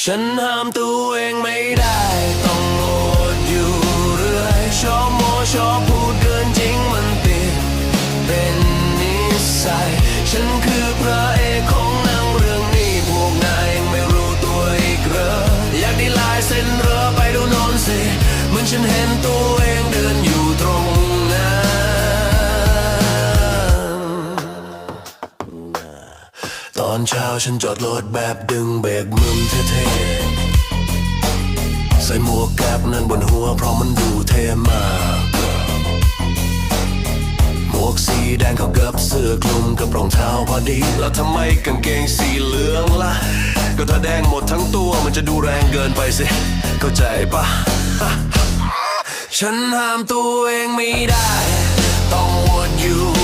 ฉันห้ามตัวเองไม่ได้ ต้องโอดอยู่เรื่อยชอบโมชอบพูดเกินจริงมันติดเป็นนิสัย ฉันคือพระเอกของหนังเรื่องนี้พวกนายยังไม่รู้ตัวอีกเหรออยากได้ลายเส้นเรือไปดูโนนสิเหมือนฉันเห็นตัว อนเช้าฉันจอดรถแบบดึงเบรกมึมเท่ๆ ใส่หมวกแก๊ปนั่นบนหัวเพราะมันดูเท่มาก หมวกสีแดงเข้ากับเสื้อคลุมกับรองเท้าพอดี แล้วทำไมกางเกงสีเหลืองล่ะ ก็ถ้าแดงหมดทั้งตัวมันจะดูแรงเกินไปสิ เข้าใจปะ ฉันห้ามตัวเองไม่ได้ ต้องวนอยู่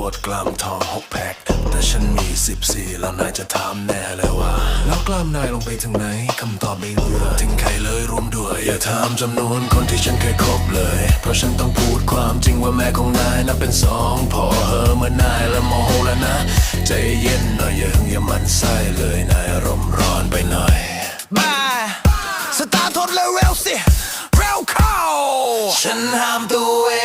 หล่อชอบบดกล้ามทองหกแพ็คแต่ฉันมีสิบสี่แล้วนายจะถามแน่เลยว่า แล้วกล้ามนายลงไปถึงไหนคำตอบไม่เหลือถึงใครเลยรวมด้วย อย่าถามจำนวนคนที่ฉันเคยคบเลย เพราะฉันต้องพูดความจริงว่าแม่ของนายนับเป็นสองพอเหอะเมื่อนายและโมโหแล้วนะ ใจเย็นหน่อยอย่าหึงอย่ามันไส้เลยนายอารมณ์ร้อนไปหน่อยมาสตาร์ทรถเร็วๆสิ เร็วเข้า ฉันห้ามตัวเอง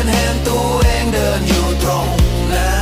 ฉันเห็นตัวเองเดินอยู่ตรงนั้น